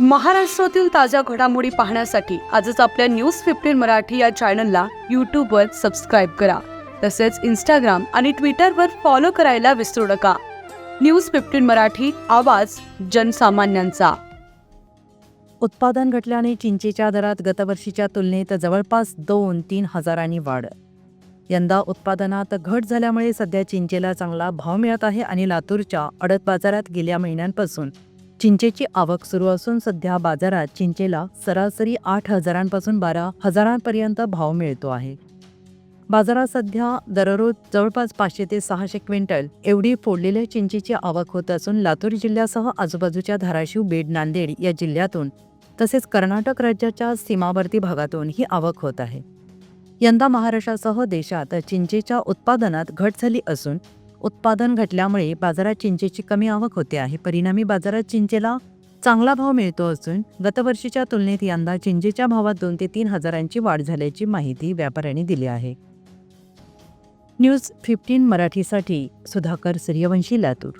महाराष्ट्रातील ताज्या घडामोडी पाहण्यासाठी आजच आपल्या न्यूज फिफ्टीन मराठी या चॅनलला यूट्यूबवर सबस्क्राईब करा. तसेच इंस्टाग्राम आणि ट्विटरवर फॉलो करायला विसरू नका. न्यूज फिफ्टीन मराठी आवाज जनसामान्यांचा. उत्पादन घटल्याने चिंचेच्या दरात गतवर्षीच्या तुलनेत जवळपास दोन तीन हजारांनी वाढ. यंदा उत्पादनात घट झाल्यामुळे सध्या चिंचेला चांगला भाव मिळत आहे आणि लातूरच्या अडत बाजारात गेल्या महिन्यांपासून चिंचेची आवक सुरू असून सध्या बाजारात चिंचेला सरासरी आठ हजारांपासून बारा हजारांपर्यंत भाव मिळतो आहे. बाजारात सध्या दररोज जवळपास पाचशे ते सहाशे क्विंटल एवढी फोडलेल्या चिंचेची आवक होत असून लातूर जिल्ह्यासह आजूबाजूच्या धाराशिव बीड नांदेड या जिल्ह्यातून तसेच कर्नाटक राज्याच्या सीमावर्ती भागातून ही आवक होत आहे. यंदा महाराष्ट्रासह देशात चिंचेच्या उत्पादनात घट झाली असून उत्पादन घटल्यामुळे बाजारात चिंचेची कमी आवक होते आहे. परिणामी बाजारात चिंचेला चांगला भाव मिळतो असून गतवर्षीच्या तुलनेत यंदा चिंचेच्या भावात दोन ते तीन हजारांची वाढ झाल्याची माहिती व्यापाऱ्यांनी दिली आहे. न्यूज फिफ्टीन मराठीसाठी सुधाकर सूर्यवंशी लातूर.